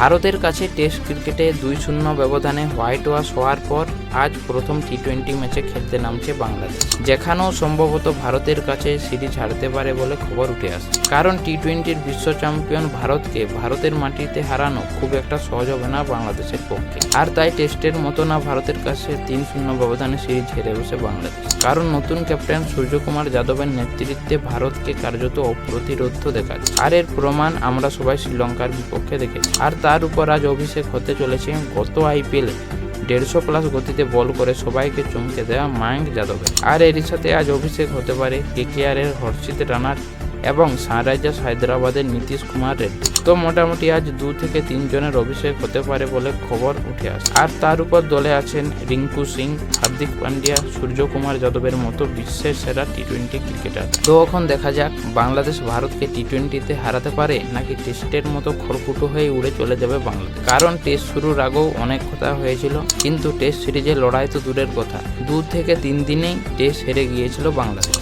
ভারতের কাছে টেস্ট ক্রিকেটে দুই শূন্য ব্যবধানে হোয়াইট ওয়াশ হওয়ার পর আজ প্রথম টি টোয়েন্টি ম্যাচে খেলতে নামছে বাংলাদেশ। যেখানেও সম্ভবত ভারতের কাছে সিরিজ হারতে পারে বলে খবর উঠে আসে কারণ টি টোয়েন্টির বিশ্ব চ্যাম্পিয়ন ভারতকে ভারতের মাটিতে হারানো খুব একটা সহজ হবে না বাংলাদেশের পক্ষে। আর তাই টেস্টের মতো না ভারতের কাছে তিন শূন্য ব্যবধানে সিরিজ হেরে বসে বাংলাদেশ। কারণ নতুন ক্যাপ্টেন সূর্যকুমার যাদবের নেতৃত্বে ভারতকে কার্যত অপ্রতিরোধ দেখাচ্ছে। আর এর প্রমাণ আমরা সবাই শ্রীলঙ্কার বিপক্ষে দেখেছি। আর তার উপর আজ অভিষেক হতে চলেছে। গত আইপিএলে দেড়শো প্লাস গতিতে বল করে সবাইকে চমকে দেওয়া মায়াঙ্ক যাদবের। আর এরই সাথে আজ অভিষেক হতে পারে কেকেআরের হর্ষিত রানার এবং সানরাইজার্স হায়দ্রাবাদের নীতিশ কুমার রেড্ডি। তো মোটামুটি আজ দু থেকে তিনজনের অভিষেক হতে পারে বলে খবর উঠে আসে আর তার উপর দলে আছেন রিঙ্কু সিং, হার্দিক পান্ডিয়া, সূর্যকুমার যাদবের মতো বিশ্বের সেরা টি টোয়েন্টি ক্রিকেটার। তো এখন দেখা যাক, বাংলাদেশ ভারতকে টি টোয়েন্টিতে হারাতে পারে নাকি টেস্টের মতো খড়কুটো হয়ে উড়ে চলে যাবে বাংলাদেশ? কারণ টেস্ট শুরুর আগেও অনেক কথা হয়েছিল, কিন্তু টেস্ট সিরিজে লড়াই তো দূরের কথা। দু থেকে তিন দিনেই টেস্ট হেরে গিয়েছিল বাংলাদেশ।